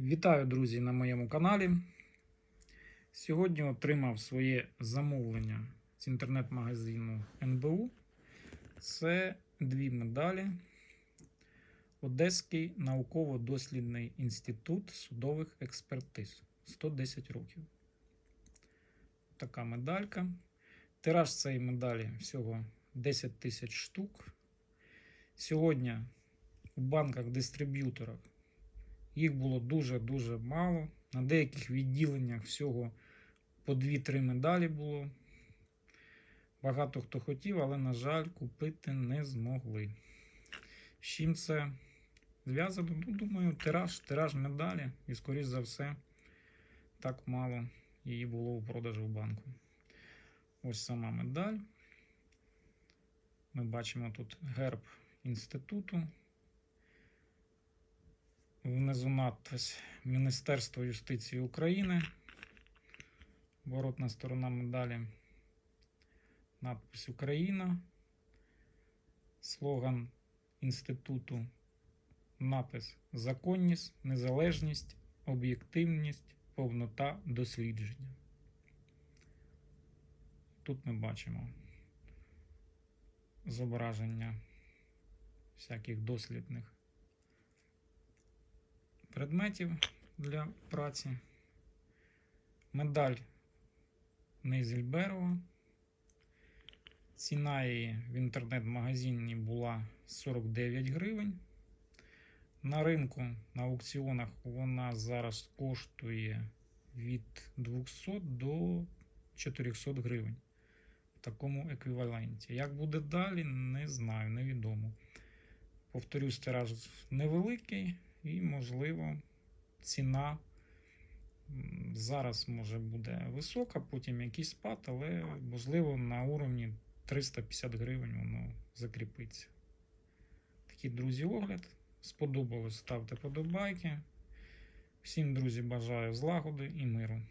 Вітаю, друзі, на моєму каналі. Сьогодні отримав своє замовлення з інтернет-магазину НБУ. Це дві медалі. Одеський науково-дослідний інститут судових експертиз. 110 років. Така медалька. Тираж цієї медалі всього 10 тисяч штук. Сьогодні у банках-дистриб'юторах їх було дуже-дуже мало. На деяких відділеннях всього по 2-3 медалі було. Багато хто хотів, але, на жаль, купити не змогли. З чим це зв'язано? Ну, думаю, тираж, тираж медалі. І, скоріш за все, так мало її було у продажу в банку. Ось сама медаль. Ми бачимо тут герб інституту. Внизу надпис Міністерство юстиції України. Воротна сторона медалі. Надпис Україна. Слоган інституту. Напис Законність, незалежність, об'єктивність, повнота дослідження. Тут ми бачимо зображення всяких дослідних предметів для праці. Медаль Нейзельберова. Ціна її в інтернет-магазині була 49 гривень. На ринку на аукціонах вона зараз коштує від 200 до 400 гривень в такому еквіваленті. Як буде далі, не знаю, невідомо. Повторюсь, тираж невеликий і, можливо, ціна зараз може буде висока, потім якийсь спад, але можливо на уровні 350 гривень воно закріпиться. Такий, друзі, огляд. Сподобалось, ставте подобайки. Всім, друзі, бажаю злагоди і миру.